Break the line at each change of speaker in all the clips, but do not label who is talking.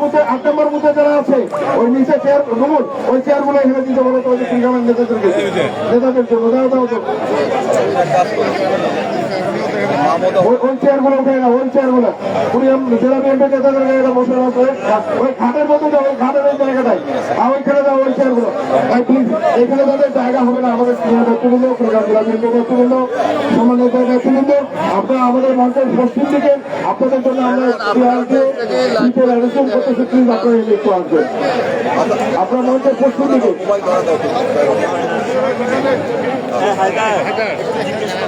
বুথে আট নম্বর বুথে যারা আছে, ওই নিচে চেয়ার রুমুন ওই চেয়ারগুলো এখানে দিতে বলো তোমাদের নেতাদেরকে। নেতাদের জন্য দাও দাও। ওই চেয়ারগুলো উঠে না ওই চেয়ারগুলো আম- জেলা বিএনপি এটা বসে ওই ঘাটের যাও ওই ঘাটের ওই জায়গাটায় আর ওইখানে ওই চেয়ারগুলো প্লিজ এখানে তাদের জায়গা হবে না আমাদের নেতৃবৃন্দ প্রোগ্রাম জেলা বিএনপি নেতৃবৃন্দ সম্মানিত নেতৃবৃন্দ আপনারা আমাদের মঞ্চের পশ্চিম দিকে আপনাদের জন্য আমরা চেয়ারকে সিটের অ্যারেঞ্জমেন্ট করতেছি প্লিজ আপনারা একটু আসবেন আপনার মঞ্চের পশ্চিম দিকে।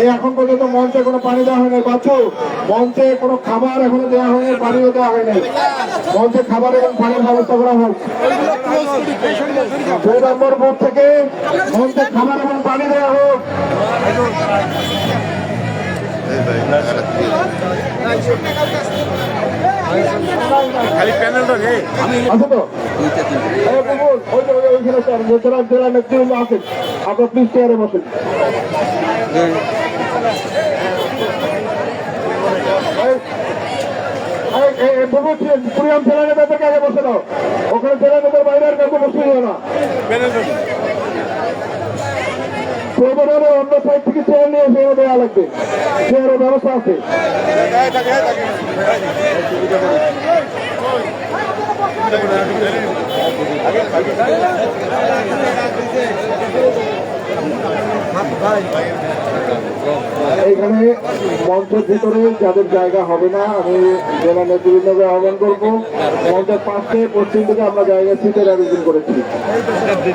এই এখন পর্যন্ত মঞ্চে কোনো পানি দেওয়া হয়নি। বাচ্চু, মঞ্চে কোনো খাবার এখনও দেওয়া হয়নি, পানিও দেওয়া হয়নি। মঞ্চে খাবার এবং পানির ব্যবস্থা করা হোক। দুই নম্বর বুথ থেকে মঞ্চে খাবার এবং পানি দেওয়া হোক।
খালি প্যানেলটা
আছে তো? আপনার প্লিজ চেয়ারে বসেন। পুরিয়াম জেলা নেতাদেরকে আগে বসে দাও। ওখানে জেলা নেতার বাইরে আর কাউকে দিও না।
প্যানেলটা
প্রয়োজনে অন্য সাইড থেকে চেয়ার নিয়ে এসে দেওয়া লাগবে। চেয়ারের ব্যবস্থা আছে। এইখানে মঞ্চের ভিতরে যাদের জায়গা হবে না, আমি জেলা নেতৃবৃন্দকে আহ্বান করব। মঞ্চের পাশে পশ্চিম দিকে আমরা জায়গা সিটের আয়োজন করেছি জায়গা আছে,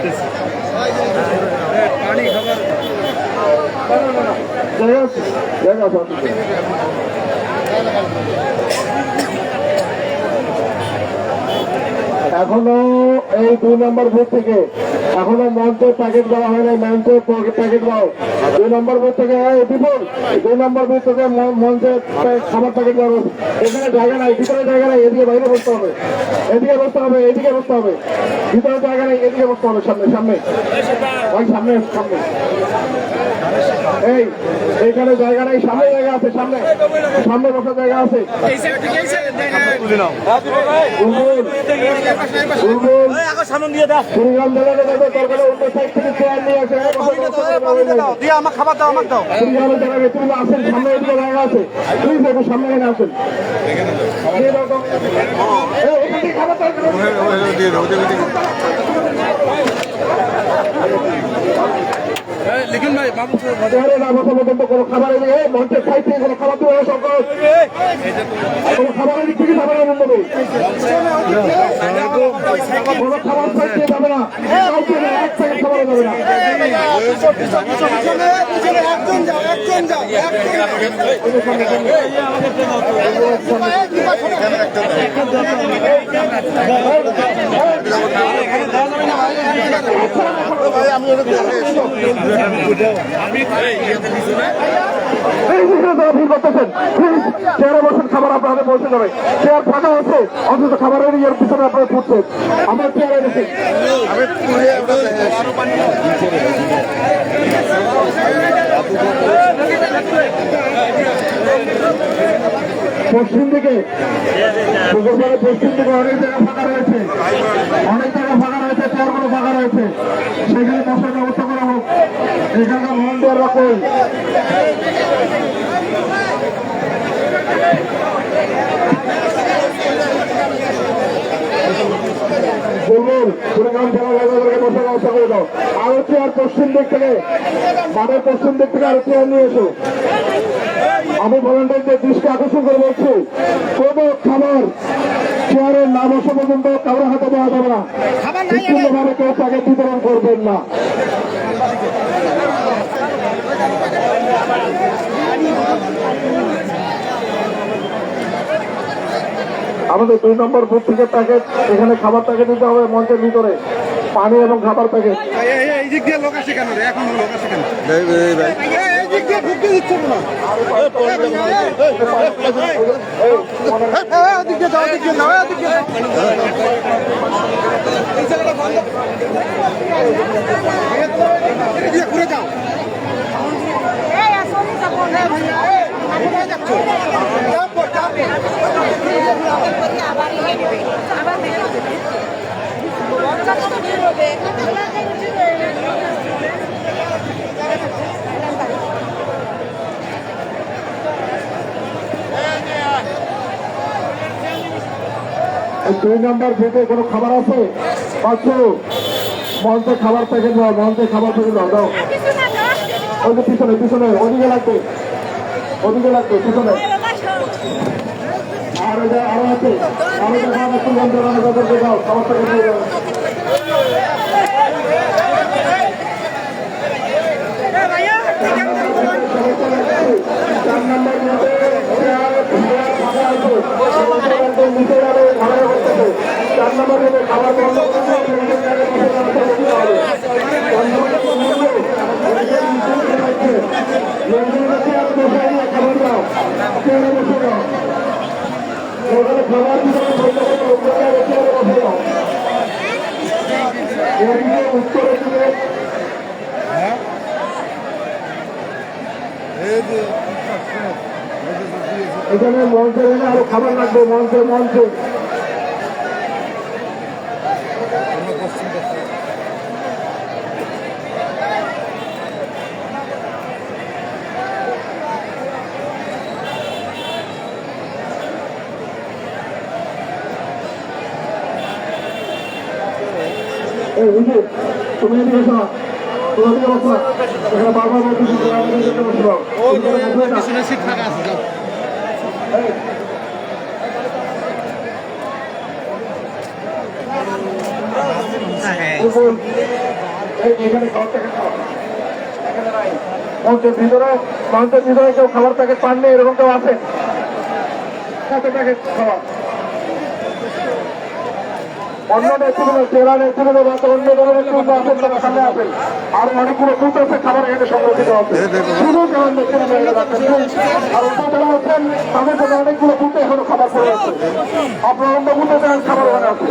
জায়গা আছে, অসুবিধা নেই। এখনও এই দুই নম্বর বুথ থেকে এখনও মঞ্চের প্যাকেট দেওয়া হয় নাই, মঞ্চের প্যাকেট দাও দুই নম্বর বুথ থেকে বিপুল, দুই নম্বর বুথ থেকে মঞ্চের খাবার প্যাকেট দেওয়া এখানে জায়গা নাই, ভিতরে জায়গা নাই, এদিকে বাইরে বসতে হবে। এদিকে বসতে হবে, এদিকে বসতে হবে। ভিতরে জায়গা নাই, এদিকে বসতে হবে, সামনে সামনে। ওই সামনে সামনে। এই এইখানে জায়গা নাই সামনে জায়গা আছে সামনে। সামনে বসার জায়গা আছে।
খাবার দাও আমার দাও
আসেন সামনে জায়গা আছে প্লিজ একটু সামনে এখানে আসেন এখান খাবার
দাও লিখুন ভাই
কোনো খাবার এদিকে এই মঞ্চের সাইড থেকে কোনো খাবার দেওয়া সকল কোনো খাবারের দিক থেকে যাবে না মন্ডলী কোনো খাবার সাইড দিয়ে যাবে না কাউকে না, এক প্যাকেট খাবার যাবে না এই যেখানে যারা ভিড় করতেছেন চেয়ারে বসেন খাবার আপনাদের পৌঁছে যাবে চেয়ার ফাঁকা আছে অথচ খাবারের ইয়ের পিছনে আপনারা ছুটছেন আমরা পশ্চিম দিকে। পুকুরপাড়ের পশ্চিম দিকে অনেক জায়গা ফাঁকা রয়েছে। অনেক জায়গা ফাঁকা রয়েছে চেয়ারগুলো ফাঁকা রয়েছে। সেখানে বসার ব্যবস্থা করা হোক। এখানকার ভলান্টিয়াররা কই বলুন কুড়িগ্রাম পশ্চিম দিক থেকে মাঠের পশ্চিম দিক থেকে আরও চেয়ার নিয়ে এসো। আমি ভলান্টিয়ারদের দৃষ্টি আকর্ষণ করে বলছি কোন খাবার চেয়ারের নাম আসা পর্যন্ত কারোর হাতে দেওয়া যাবে না। বিচ্ছিন্নভাবে কেউ তাকে বিতরণ করবেন না। আমাদের দুই নম্বর বুথ থেকে প্যাকেট এখানে খাবার প্যাকেট দিতে হবে মঞ্চের ভিতরে। পানি এবং খাবার প্যাকেট।
এই দিক দিয়ে লোক আসে কেন এখন লোক আসে কেন? ঢুকতে দিচ্ছে না দিক যাও দিক যাও দিক দিয়ে ঘুরে যাও
আবার ইয়ে নেবে আবার মেরে দেবে বড়টা তো বের হবে
এই দুই নম্বর বুথে কোনো খাবার আছে? পাচ্ছ মঞ্চে খাবার প্যাকেট দাও, মঞ্চে খাবার প্যাকেট দাও দাও। ওই যে পিছনে পিছনে, ওদিকে লাগবে। ওদিকে লাগবে, পিছনে। আর আছে। আরও এখানে মঞ্চে আরও খাবার লাগবে মঞ্চে মঞ্চে এই বুঝলি তুমি এদিকে এসো না। তুমি এদিকে বসো এখানে বারবার বলতেছি তুমি আমাদের এদিকে বসো।
পিছনে সিট ফাঁকা আছে যাও
ফুল এই এখানে খাবার প্যাকেট খাও এখানে নাই মঞ্চের ভিতরে মঞ্চের ভিতরে কেউ খাবার প্যাকেট পাননি এরকম কেউ আছে? প্যাকেট খাওয়া অন্য নেতৃত্ব জেলা নেতৃত্ব বা অন্য ধরনের নেতৃত্ব আসেন তারা সামনে আসেন আর অনেকগুলো বুথ আছে খাবার এখানে সংরক্ষিত আছে। শুধু জেলা আর অন্য যারা আছেন তাদের জন্য অনেকগুলো বুথে এখনও খাবার পড়ে আছে। আপনার অন্য বুথে খাবার ওখানে আছে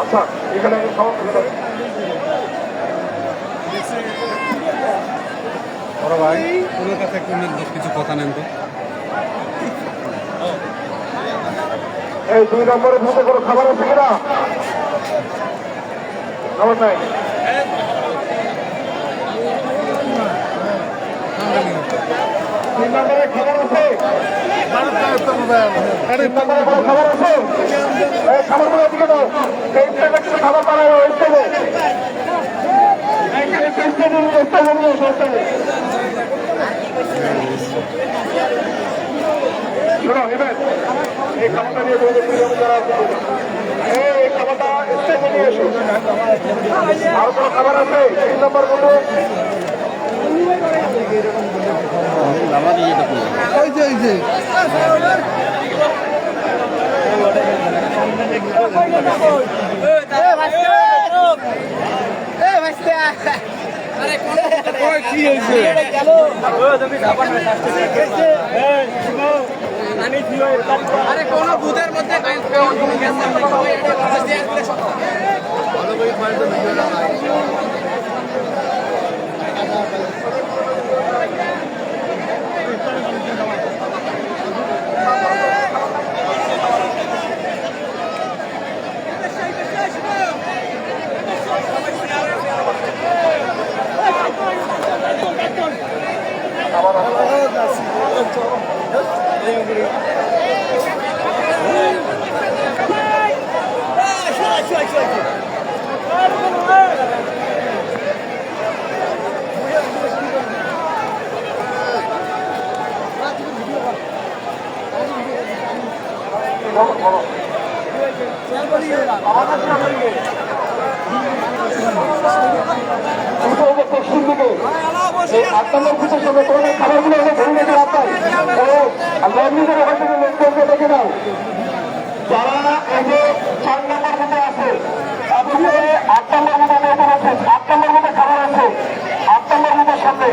আচ্ছা এখানে
বড় ভাই ওনার কাছে একটু নেন কিছু কথা নেন তো।
এই দুই নম্বরের মধ্যে কোনো খাবার আছে কিনা? খাবার নাই। খাবার আছে। খাবার আছে? এই খাবারগুলো এদিকে দাও খাবার বানায় ওই স্টেজে এই স্টেজে নিয়ে স্টেজে নিয়ে এসো স্টেজে শোনো এবার এই খাবারটা নিয়ে তোমাদের প্রিয়জন যারা আছে এই খাবারটা স্টেজে নিয়ে এসো আর কোনো খাবার আছে? তিন নম্বর বলব
ওই যে ওই যে। ওই কি হয়েছে
আরে কোন বুথের মধ্যে
ভালো করে এই তোমাদের খাবারগুলো হলো ধরে রেখে রাস্তায় ম্যাগনিজের ওখান থেকে দেখে নাও যারা এই যে চার নম্বর বুথে আছে আপনি আট নম্বর বুথে খাবার আছে, আট নম্বর বুথের সামনে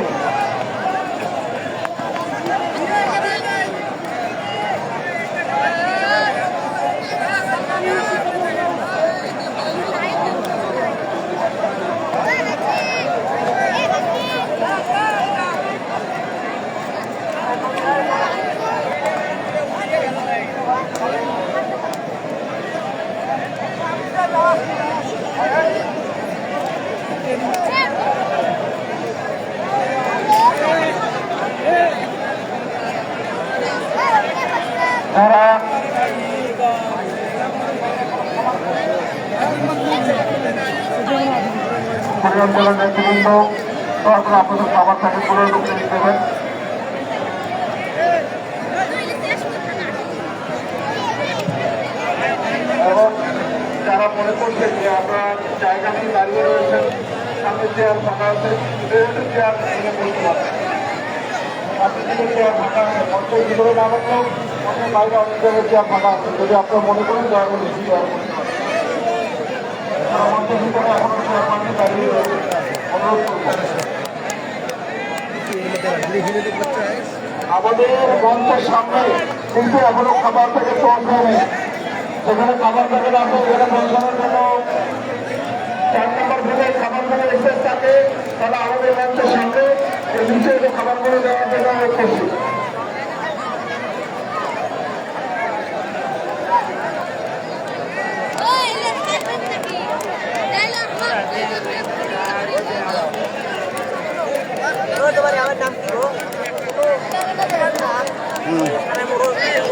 তারা নেতৃবৃন্দ দয়া আপনাদের খাবার থাকে ঢুকে দেবেন এবং যারা মনে করছেন যে আপনার জায়গা নিয়ে দাঁড়িয়ে রয়েছেন, সামনে চেয়ার ফাঁকা আছে চেয়ার পারবেন আপনি চেয়ার ফাঁকা আছে মঞ্চের অনেক চেয়ার যদি আপনার মনে করেন দাঁড়িয়ে আমাদের মঞ্চের সামনে কিন্তু এখনও খাবার থেকে পৌঁছায়নি সেখানে খাবার প্যাকেট আছে এখানে পৌঁছানোর জন্য চার নম্বর ভোগে খাবারগুলো স্টেজ থাকে তাহলে আমাদের মঞ্চের সামনে এই নিচে যে খাবারগুলো দেওয়ার জন্য করছি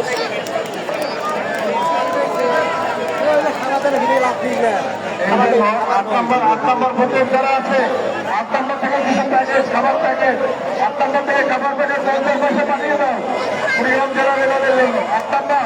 আমাদের আট নম্বর আট নম্বর ভোটে যারা আছে আট নম্বর থেকে কিছু প্যাকেট খাবার প্যাকেট আট নম্বর থেকে খাবার প্যাকেট পঞ্চাশ পয়সা পাঠিয়ে দাও। কুড়িগ্রাম জেলার এলাকার জন্য। আট নম্বর।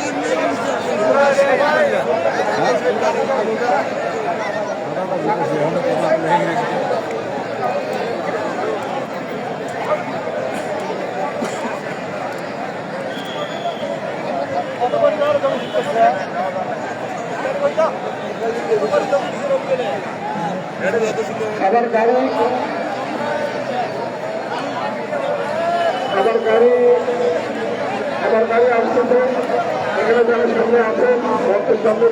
খাবার গাড়ি। খাবার গাড়ি। খাবার গাড়ি আসতেছে। এখানে যারা সামনে আছেন মঞ্চের সামনে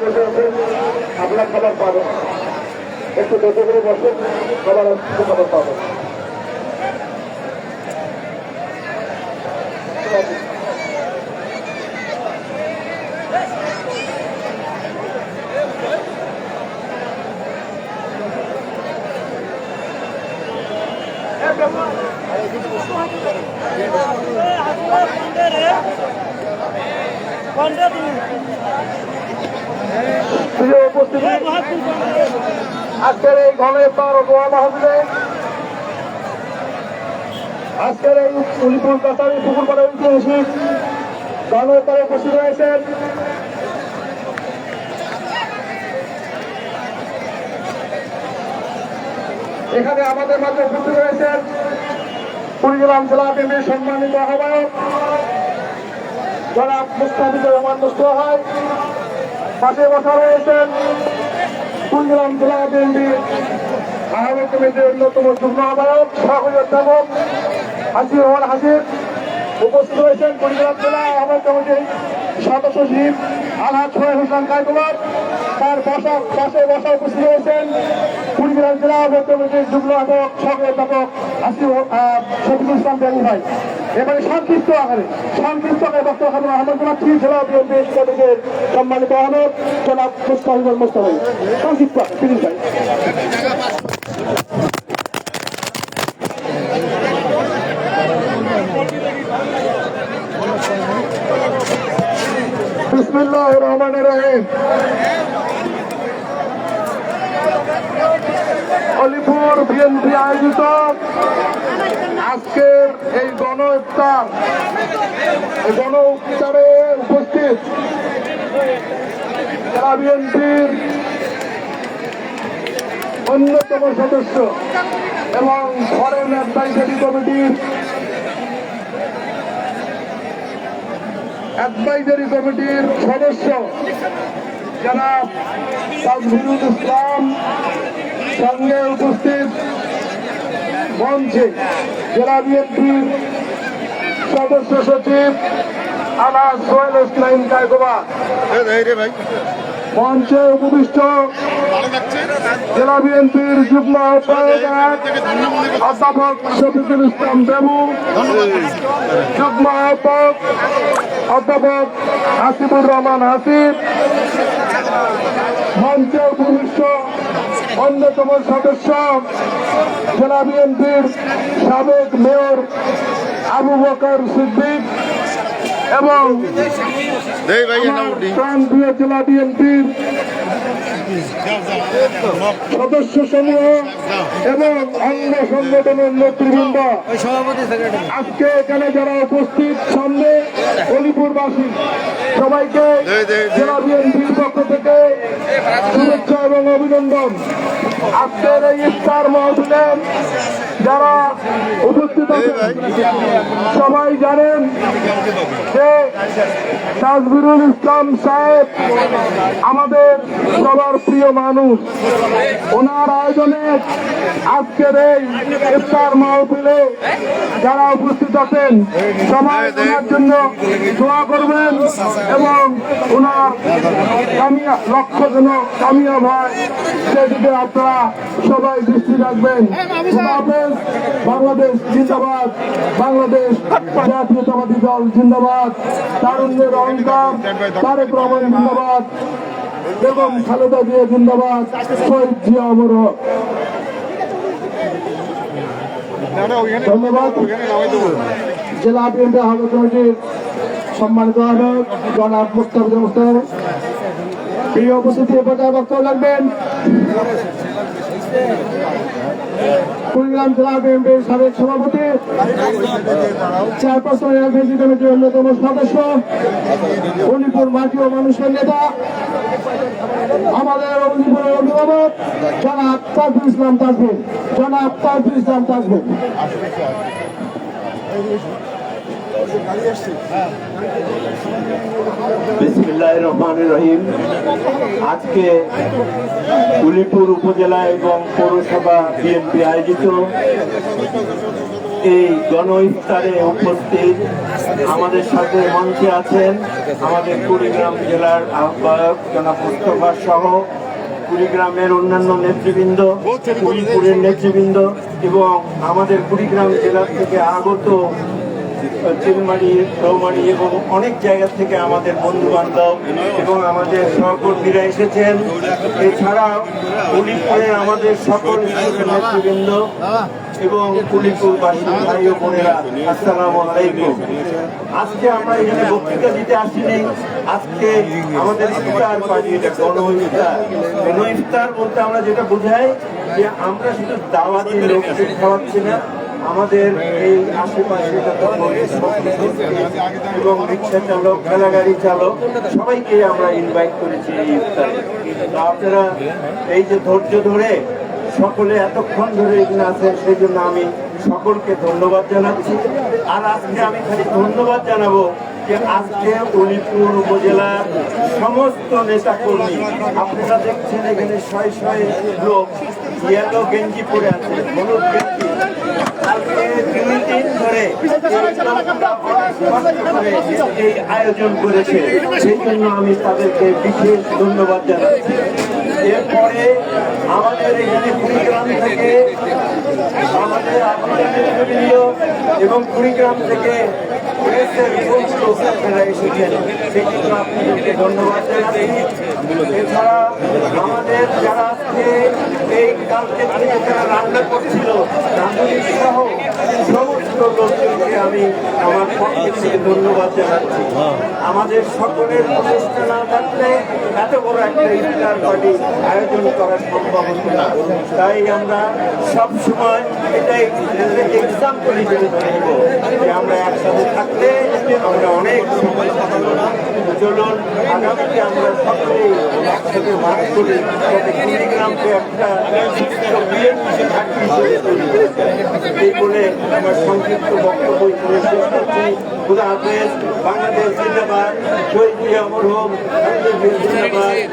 একটু দেখে করে বসেন খাবার আসতে খাবার পাবেন। উপস্থিতি, আজকের এই ঘনে পার দোয়া মাহফিলে আজকের এই উলিপুর কাতারি পুকুর পাড়ে ঐতিহাসিক গণতারে উপস্থিত রয়েছেন এখানে আমাদের মাঝে উপস্থিত রয়েছেন কুড়িগ্রাম জেলা বিএনপির সম্মানিত আহ্বায়ক জনাব মুস্তাফিজুর রহমান মুস্তফা হয় পাশে বসা রয়েছেন কুড়িগ্রাম জেলা বিএনপি আহমেদ কমিটির অন্যতম যুগ্ম আহ্বায়ক, সহকারী অধ্যাপক হাসির রহমান হাসির উপস্থিত রয়েছেন কুড়িগ্রাম জেলা আহমেদ কমিটির সদস্য সচিব আলহাজ সোহেল হোসেন কায়কুমার তার বসা পাশে বসা উপস্থিত রয়েছেন কুড়িগ্রাম জেলা আহমেদ কমিটির যুগ্ম আহ্বায়ক, সহকারী অধ্যাপক হাসির শফিকুল ইসলাম বেঙ্গু ভাই। এবারে সংক্ষিপ্ত আকারে সংক্ষিপ্ত আকারে বক্তব্য খাবেন আহমদ জানাচ্ছি জেলা বিএনপি কমিটির সম্মানিত আহমেদ জনাব মুস্তাহিদুল মুস্তাহিদ সংক্ষিপ্ত আকারে ভাই। বিসমিল্লাহ অলিপুর বিএনপি আয়োজিত আজকের এই গণ ইফতার গণ ইফতারে উপস্থিত বিএনপির অন্যতম সদস্য এবং ফরেন অ্যাডভাইজারি কমিটির অ্যাডভাইজারি কমিটির সদস্য যারা তাজহিরুল ইসলাম সঙ্গে উপস্থিত মঞ্চে জেলা বিএনপির সদস্য সচিব আলা সোহেল ইসলাম কায়কোবা
ভাই।
মঞ্চে উপবিষ্ট জেলা বিএনপির যুগ্ম আহ্বায়ক অধ্যাপক শফিকুল ইসলাম দেবু যুগ্ম আহ্বায়ক অধ্যাপক হাসিবুর রহমান হাসিব। মঞ্চে উপবিষ্ট অন্যতম সদস্য জেলা বিএনপির সাবেক মেয়র আবু বকর সিদ্দিক এবং প্রান্তীয় জেলা বিএনপির সদস্য সমূহ এবং অঙ্গ সংগঠনের নেতৃবৃন্দ আজকে এখানে যারা উপস্থিত সামনে অলিপুরবাসী সবাইকে। জেলা বিএনপির পক্ষ থেকে শুভেচ্ছা অভিনন্দন। আজকের এই ইফতার মহফিলে যারা উপস্থিত সবাই জানেন যে তাজবিরুল ইসলাম সাহেব আমাদের সবার প্রিয় মানুষ। ওনার আয়োজনে আজকের এই ইফতার মাহফিলে যারা উপস্থিত আছেন, সবাই ওনার জন্য দোয়া করবেন এবং ওনার কামিয়া লক্ষ্য যেন কামিয়াব হয়। সেদিকে আপনারা সবাই দৃষ্টি রাখবেন। বাংলাদেশ জিন্দাবাদ। বাংলাদেশ জাতীয়তাবাদী দল জিন্দাবাদ। তারুণ্যের অহংকার তারেক রহমান জিন্দাবাদ। বেগম খালেদা জিয়া জিন্দাবাদ। শহীদ জিয়া অমর ধন্যবাদ। জেলা বিএনপি আহ্বায়ক কমিটির সম্মানিত আহ্বায়ক জনাব মুস্তাফিজ মুস্তাফ প্রিয় উপস্থিতি পর্যায়ে বক্তব্য রাখবেন কুড়িগ্রাম জেলা বিএনপির সাবেক সভাপতি চেয়ারপারসন এলপিজি কমিটির অন্যতম সদস্য উলিপুর মাটি ও মানুষের নেতা, আমাদের উলিপুরের অভিভাবক, জনাব তাজুল ইসলাম তাজবিন জনাব তাজুল ইসলাম তাজবিন
রহমান রহিম। আজকে উলিপুর উপজেলা এবং পৌরসভা বিএনপি আয়োজিত এই গণ ইফতারে উপস্থিত আমাদের সাথে মঞ্চে আছেন আমাদের কুড়িগ্রাম জেলার আহ্বায়ক জনাব সহ কুড়িগ্রামের অন্যান্য নেতৃবৃন্দ, উলিপুরের নেতৃবৃন্দ এবং আমাদের কুড়িগ্রাম জেলা থেকে আগত চিলমারি রৌমারি এবং অনেক জায়গা থেকে আমাদের বন্ধু বান্ধব এবং আমাদের সহকর্মীরা এসেছেন। এছাড়াও উলিপুরের আমাদের সকল নেতৃবৃন্দ এবং কুলিপুরবাসী ভাই ও বোনেরা, আসসালামু আলাইকুম। আজকে আমরা এখানে বক্তৃতা দিতে আসিনি। আজকে আমাদের ইফতার পার্টি, এটা গণ ইফতার। গণ ইফতার বলতে আমরা যেটা বোঝাই যে আমরা শুধু দাওয়াতি লোককে খাওয়াচ্ছি না আমাদের এই আশেপাশে এবং রিক্সা চালক ঠেলাগাড়ি চালক, সবাইকে আমরা ইনভাইট করেছি এই ইফতারে। আপনারা এই যে ধৈর্য ধরে সকলে এতক্ষণ ধরে এখানে আছেন, সেই জন্য আমি সকলকে ধন্যবাদ জানাচ্ছি। আর আজকে আমি খালি ধন্যবাদ জানাব যে আজকে অলিপুর উপজেলার সমস্ত নেতা কর্মী আপনারা দেখছেন এখানে শয়ে শয়ে লোক ইয়েলো গেঞ্জি পরে আছে, হলুদ গেঞ্জি আজকে দুই দিন ধরে এই লোকটা অনেক কষ্ট করে এই আয়োজন করেছে। সেই জন্য আমি তাদেরকে বিশেষ ধন্যবাদ জানাচ্ছি। এরপরে আমাদের এখানে কুড়িগ্রাম থেকে আমাদের এবং কুড়িগ্রাম থেকে এসেছেন সেক্ষেত্রে ধন্যবাদ জানাচ্ছি। এছাড়া আমাদের যারা আজকে এই কালকে থেকে রান্না করছিল সমস্ত লোকজনকে আমি আমার পক্ষ থেকে ধন্যবাদ জানাচ্ছি। আমাদের সকলের প্রচেষ্টা না থাকলে এত বড় একটা ইফতার পার্টি আয়োজন করা সম্ভব হতো না। তাই আমরা সব সময় এটাই এক্সাম্পল হিসেবে ধরে নিব যে আমরা একসাথে থাকলে আমরা অনেক সফলতা পাবো না চলুন আগামীতে আমরা সকলেই একসাথে ভাগ করি যাতে কুড়িগ্রামকে একটা। এই বলে আমার সংক্ষিপ্ত বক্তব্য শেষ করছি। খুদা হাফেজ বাংলাদেশ জিন্দাবাদ শহীদ জিয়া অমর জিন্দাবাদ। জিন্দাবাদ।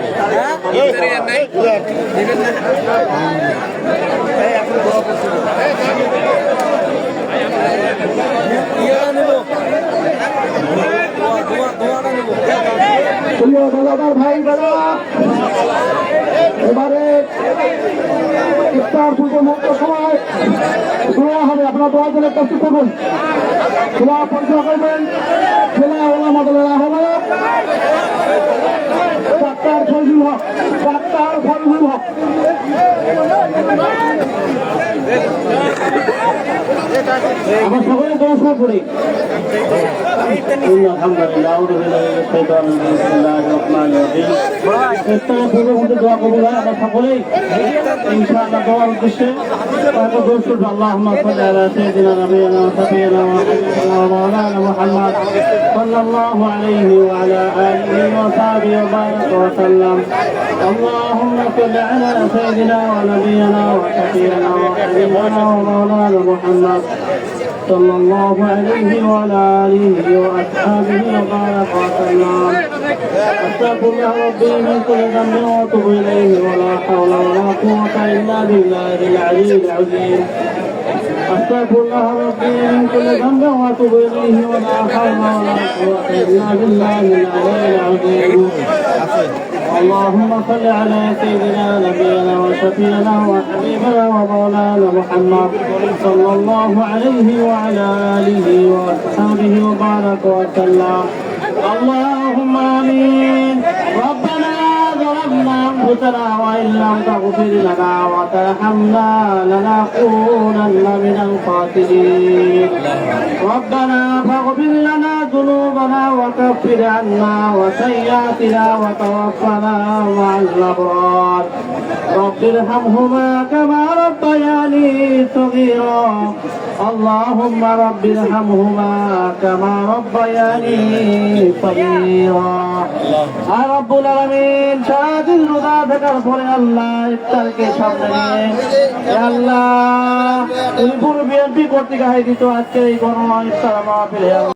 প্রিয় দাদাদার ভাই দাদা এবারে ইফতার পুজো মুক্ত সময় দোয়া হবে আপনার দোয়া করুন দোয়া পরিচয় করবেন ছেলে ওলা মদলেরা হবে ডাক্তার ফজলুল হক ডাক্তার ফজলুল হক আমার সকলে নমস্কার করি الحمد لله أعوذ بالله من الشيطان الرجيم بسم الله الرحمن الرحيم ইফতারের পূর্বে মধ্যে দোয়া কবুল হয় আমরা সকলেই ইনশাআল্লাহ দোয়ার উদ্দেশ্যে তারপর দোষ করবো আল্লাহুম্মা সাল্লি আলা সাইয়্যিদিনা নাবিয়িনা ওয়া হাবিবিনা ওয়া হাবিবিনা ওয়া মাওলানা মুহাম্মদ সাল্লাল্লাহু আলাইহি ওয়া আলা আলিহি ওয়া সাহবিহি ওয়া বারাকা ওয়া সাল্লাম اللهم صل على سيدنا ونبينا وشفيعنا وحبيبنا ومولانا محمد صلى الله عليه وعلى آله وأصحابه وبارك وسلم أستغفر الله ربي من كل ذنب وأتوب إليه ولا حول ولا قوة إلا بالله العلي العظيم أستغفر الله ربي من كل ذنب وأتوب إليه ولا حول ولا قوة إلا بالله العلي العظيم اللهم صل على سيدنا نبينا وشفينا وحبيبنا ومولانا محمد. صلى الله عليه وعلى آله وأصحابه وبارك وسلم. اللهم آمين. ربنا ظلمنا أنفسنا وإن لم تغفر لنا وترحمنا لنكونن من الخاسرين. ربنا فاغفر لنا ذنوبنا وكفر عنا وسيئاتنا وتوفنا مع الابرار رب ارحمهما كما ربياني صغيرا اللهم رب ارحمهما كما ربياني صغيرا আর রব্বুল আলামিন সারাদিন রোজা থাকার পরে আল্লাহ ইফতারকে সামনে নিয়ে এ আল্লাহ উলপুর বিএনপি কর্তৃক আয়োজিত আজকে এই গণ ইফতার মাহফিলে